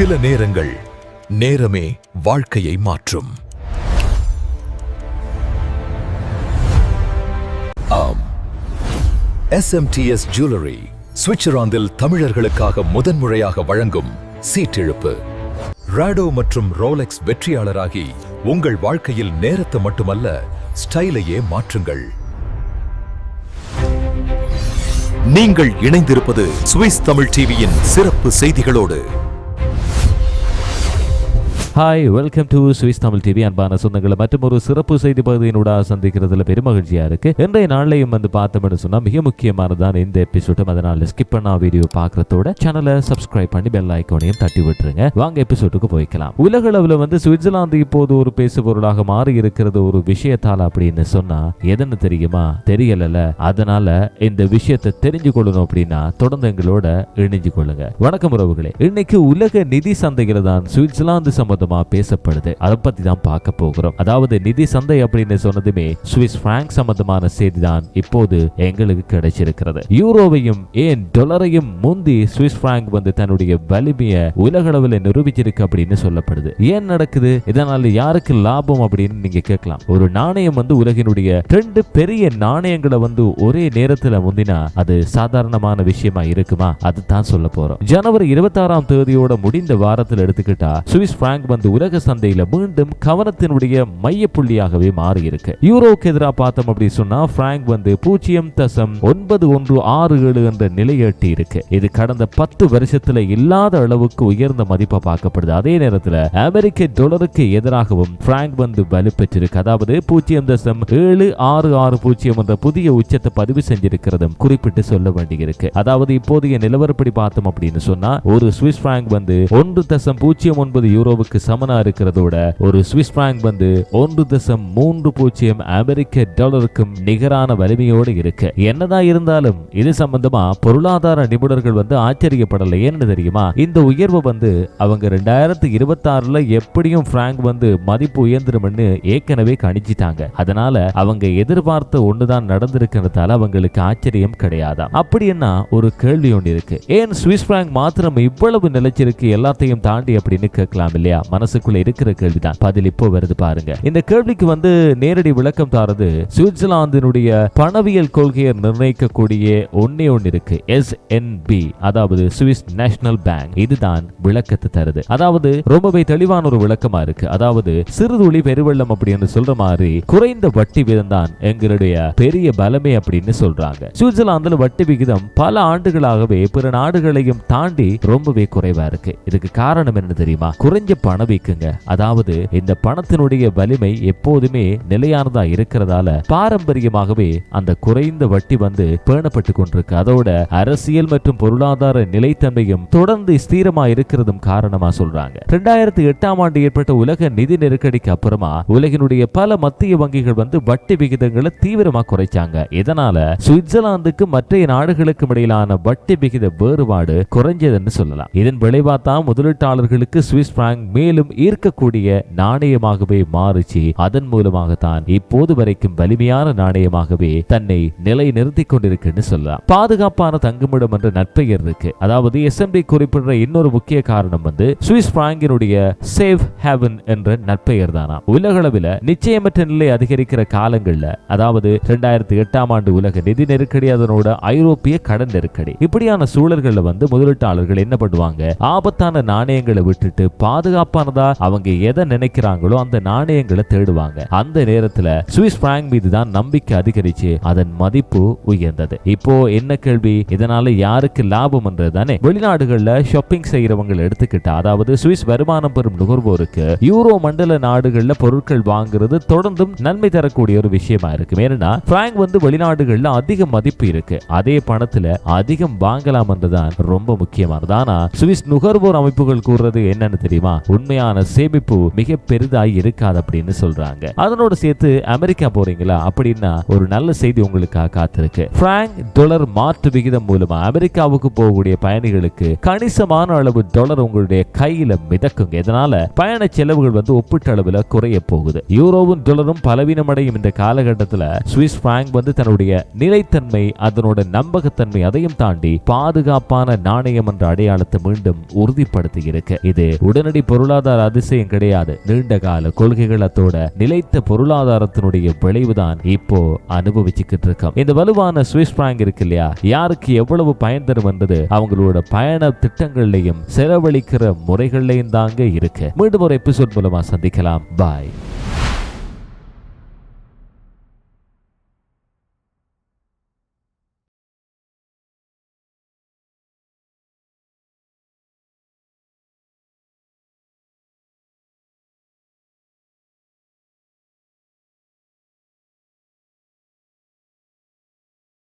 சில நேரங்கள் நேரமே வாழ்க்கையை மாற்றும். ஆம். எஸ்எம்டிஎஸ் ஜுவல்லரி சுவிட்சர்லாந்தில் தமிழர்களுக்காக முதன்முறையாக வழங்கும் சீட்டிழுப்பு. ராடோ மற்றும் ரோலெக்ஸ் வெற்றியாளராகி உங்கள் வாழ்க்கையில் நேரத்தை மட்டுமல்ல ஸ்டைலையே மாற்றுங்கள். நீங்கள் இணைந்திருப்பது சுவிஸ் தமிழ் டிவியின் சிறப்பு செய்திகளோடு. Hi welcome to Swiss Tamil TV அன்பான சொந்தங்களை மற்றும் ஒரு சிறப்பு செய்தி பகுதியினூடாக சந்திக்கிறதுல பெருமகிழ்ச்சியா இருக்கு. இன்றைய நாளையும் வந்து பார்த்தோம்னு சொன்னா மிக முக்கியமானதான் இந்த எபிசோடும் அதனால ஸ்கிப் பண்ணா வீடியோ பாக்குறதோட சேனலை சப்ஸ்கிரைப் பண்ணி பெல் ஐக்கோனையும் தட்டி விட்டுருங்க. வாங்க எபிசோடுக்கு போய்க்கலாம். உலக அளவுல வந்து சுவிட்சர்லாந்து இப்போது ஒரு பேசு பொருளாக மாறி இருக்கிறது ஒரு விஷயத்தால அப்படின்னு சொன்னா எதுன்னு தெரியுமா? தெரியலல அதனால இந்த விஷயத்தை தெரிஞ்சு கொள்ளணும் அப்படின்னா தொடர்ந்து எங்களோட இணைஞ்சு கொள்ளுங்க. வணக்கம் உறவுகளே. இன்னைக்கு உலக நிதி சந்தைகள் தான் சுவிட்சர்லாந்து சம்பந்தம் மூலமா பேசப்படுது. அதை பத்தி தான் பார்க்க போகிறோம். அதாவது நிதி சந்தை அப்படின்னு சொன்னதுமே சுவிஸ் பிராங்க் சம்பந்தமான செய்தி தான் இப்போது எங்களுக்கு கிடைச்சிருக்கிறது. யூரோவையும் ஏன் டொலரையும் முந்தி சுவிஸ் பிராங்க் வந்து தன்னுடைய வலிமையை உலக அளவில் நிரூபிச்சிருக்கு அப்படின்னு சொல்லப்படுது. ஏன் நடக்குது? இதனால யாருக்கு லாபம் அப்படின்னு நீங்க கேட்கலாம். ஒரு நாணயம் வந்து உலகினுடைய ரெண்டு பெரிய நாணயங்களை வந்து ஒரே நேரத்துல முந்தினா அது சாதாரணமான விஷயமா இருக்குமா? அதுதான் சொல்ல போறோம். ஜனவரி இருபத்தி ஆறாம் தேதியோட முடிந்த வாரத்தில் எடுத்துக்கிட்டா சுவிஸ் பிராங்க் வந்து உலக சந்தையில மீண்டும் கவனத்தினுடைய மைய புள்ளியாகவே மாறி இருக்கு யூரோக்கு எதிராக பார்த்தோம் அப்படி சொன்னா பிராங்க் வந்து பூஜ்ஜியம் தசம் ஒன்பது ஒன்று ஆறு ஏழு என்ற நிலையேட்டி இருக்கு. இது கடந்த பத்து வருஷத்துல இல்லாத அளவுக்கு உயர்ந்த மதிப்பை பார்க்கப்படுது. அதே நேரத்துல அமெரிக்க டாலருக்கு எதிராகவும் பிராங்க் வந்து வலுப்பெற்றிருக்கு. அதாவது பூஜ்ஜியம் தசம் ஏழு ஆறு ஆறு பூஜ்ஜியம் என்ற புதிய உச்சத்தை பதிவு செஞ்சிருக்கிறதும் குறிப்பிட்டு சொல்ல வேண்டியிருக்கு. அதாவது இப்போதைய நிலவரப்படி பார்த்தோம் அப்படின்னு சொன்னா ஒரு சுவிஸ் பிராங்க் வந்து ஒன்று தசம் பூஜ்ஜியம் ஒன்பது யூரோவுக்கு சமனா இருக்கிறதோட ஒரு சுவிஸ் பிராங்க் வந்து ஒன்று தசம் மூன்று பூஜ்ஜியம் அமெரிக்க டாலருக்கும் நிகரான வலிமையோடு இருக்கு. என்னதான் இருந்தாலும் இது சம்பந்தமா பொருளாதார நிபுணர்கள் வந்து ஆச்சரியப்படல. ஏன்னு தெரியுமா? இந்த உயர்வு வந்து அவங்க ரெண்டாயிரத்தி இருபத்தி ஆறுல எப்படியும் பிராங்க் வந்து மதிப்பு உயர்ந்துரும்னு ஏற்கனவே கணிச்சிட்டாங்க. அதனால அவங்க எதிர்பார்த்த ஒண்ணுதான் நடந்திருக்கிறதால அவங்களுக்கு ஆச்சரியம் கிடையாதாம். அப்படின்னா ஒரு கேள்வி ஒன்று இருக்கு. ஏன் சுவிஸ் பிராங்க் மாத்திரம் இவ்வளவு நிலைச்சிருக்கு? எல்லாத்தையும் தாண்டி அப்படின்னு கேட்கலாம் இல்லையா? மனசுக்குள்ள இருக்கிற கேள்விதான். பதில் இப்போ வருது பாருங்க. இந்த கேள்விக்கு வந்து நேரடி விளக்கம் தாரது சுவிட்சர்லாந்தினுடைய பணவியல் கொள்கையை நிர்ணயிக்கக்கூடிய ஒன்னே ஒன்னு இருக்கு. எஸ் அதாவது சுவிஸ் நேஷனல் பேங்க் இதுதான் விளக்கத்தை தருது. அதாவது ரொம்பவே தெளிவான ஒரு விளக்கமா இருக்கு. அதாவது சிறுதுளி பெருவெள்ளம் அப்படின்னு சொல்ற மாதிரி குறைந்த வட்டி விதம் தான் எங்களுடைய பெரிய பலமே அப்படின்னு சொல்றாங்க. சுவிட்சர்லாந்துல வட்டி விகிதம் பல ஆண்டுகளாகவே பிற நாடுகளையும் தாண்டி ரொம்பவே குறைவா இருக்கு. இதுக்கு காரணம் என்ன தெரியுமா? குறைஞ்ச பணவீக்குங்க அதாவது இந்த பணத்தினுடைய வலிமை எப்போதுமே நிலையானதா இருக்கிறதால பாரம்பரியமாகவே அந்த குறைந்த வட்டி வந்து பேணப்பட்டு கொண்டிருக்கு. அதோட அரசியல் மற்றும் பொருளாதார நிலைத்தன்மையும் தொடர்ந்து ஸ்திரமா இருக்கிறதும் காரணமா சொல்றாங்க. ரெண்டாயிரத்தி எட்டாம் ஆண்டு ஏற்பட்ட உலக நிதி நெருக்கடிக்கு அப்புறமா உலகினுடைய பல மத்திய வங்கிகள் வந்து வட்டி விகிதங்களை தீவிரமா குறைச்சாங்க. இதனால சுவிட்சர்லாந்துக்கு மற்ற நாடுகளுக்கும் இடையிலான வட்டி விகித வேறுபாடு குறைஞ்சதுன்னு சொல்லலாம். இதன் விளைவா தான் முதலீட்டாளர்களுக்கு சுவிஸ் பிராங்க் மேலும் ஈர்க்கக்கூடிய நாணயமாகவே மாறுச்சு. அதன் மூலமாகத்தான் இப்போது வரைக்கும் வலிமையான நாணயமாகவே தன்னை நிலை நிறுத்திக் கொண்டிருக்குன்னு சொல்லலாம். பாதுகாப்பான தங்குமிடம் என்ற நற்பெயர் இருக்கு. அதாவது எஸ்எம்பி குறிப்பிடுற இன்னொரு முக்கிய காரணம் வந்து சுவிஸ் பிராங்கினுடைய சேஃப் ஹேவன் என்ற நற்பெயர் தானா. உலகளவில் நிச்சயமற்ற நிலை அதிகரிக்கிற காலங்கள்ல அதாவது இரண்டாயிரத்தி எட்டாம் ஆண்டு உலக நிதி நெருக்கடி அதனோட ஐரோப்பிய கடன் நெருக்கடி. இப்படியான சூழல்கள்ல வந்து முதலீட்டாளர்கள் என்ன பண்ணுவாங்க? ஆபத்தான நாணயங்களை விட்டுட்டு பாதுகாப்பான பாதுகாப்பானதா அவங்க எதை நினைக்கிறாங்களோ அந்த நாணயங்களை தேடுவாங்க. அந்த நேரத்துல சுவிஸ் பிராங்க் மீது தான் நம்பிக்கை அதிகரிச்சு அதன் மதிப்பு உயர்ந்தது. இப்போ என்ன கேள்வி? இதனால யாருக்கு லாபம் தானே? வெளிநாடுகள்ல ஷாப்பிங் செய்யறவங்க எடுத்துக்கிட்டா அதாவது சுவிஸ் வருமானம் பெறும் நுகர்வோருக்கு யூரோ மண்டல நாடுகள்ல பொருட்கள் வாங்குறது தொடர்ந்தும் நன்மை தரக்கூடிய ஒரு விஷயமா இருக்கு. ஏன்னா பிராங்க் வந்து வெளிநாடுகள்ல அதிக மதிப்பு இருக்கு. அதே பணத்துல அதிகம் வாங்கலாம் என்றுதான் ரொம்ப முக்கியமானது. ஆனா சுவிஸ் நுகர்வோர் அமைப்புகள் கூறுறது என்னன்னு தெரியுமா? உண்மை உண்மையான சேமிப்பு மிக பெரிதாய் இருக்காது அப்படின்னு சொல்றாங்க. அதனோட சேர்த்து அமெரிக்கா போறீங்களா? அப்படின்னா ஒரு நல்ல செய்தி உங்களுக்காக காத்திருக்கு. பிராங்க் டாலர் மாற்று விகிதம் மூலமா அமெரிக்காவுக்கு போகக்கூடிய பயணிகளுக்கு கணிசமான அளவு டாலர் உங்களுடைய கையில மிதக்குங்க. இதனால பயண செலவுகள் வந்து ஒப்பீட்டு அளவுல குறைய போகுது. யூரோவும் டாலரும் பலவீனமடையும் இந்த காலகட்டத்தில் சுவிஸ் பிராங்க் வந்து தன்னுடைய நிலைத்தன்மை அதனோட நம்பகத்தன்மை அதையும் தாண்டி பாதுகாப்பான நாணயம் என்ற அடையாளத்தை மீண்டும் உறுதிப்படுத்தி இருக்கு இது உடனடி பொருளாதார அதிசயம் கிடையாது. நீண்ட கால கொள்கைகளத்தோட நிலைத்த பொருளாதாரத்தினுடைய விளைவுதான் இப்போ அனுபவிச்சுக்கிட்டு இருக்கோம். இந்த வலுவான சுவிஸ் பிராங்க் இருக்கு இல்லையா? யாருக்கு எவ்வளவு பயன் தரும் என்பது அவங்களோட பயண திட்டங்கள்லையும் செலவழிக்கிற முறைகள்லையும் தாங்க இருக்கு. மீண்டும் ஒரு எபிசோட் மூலமா சந்திக்கலாம். பாய்.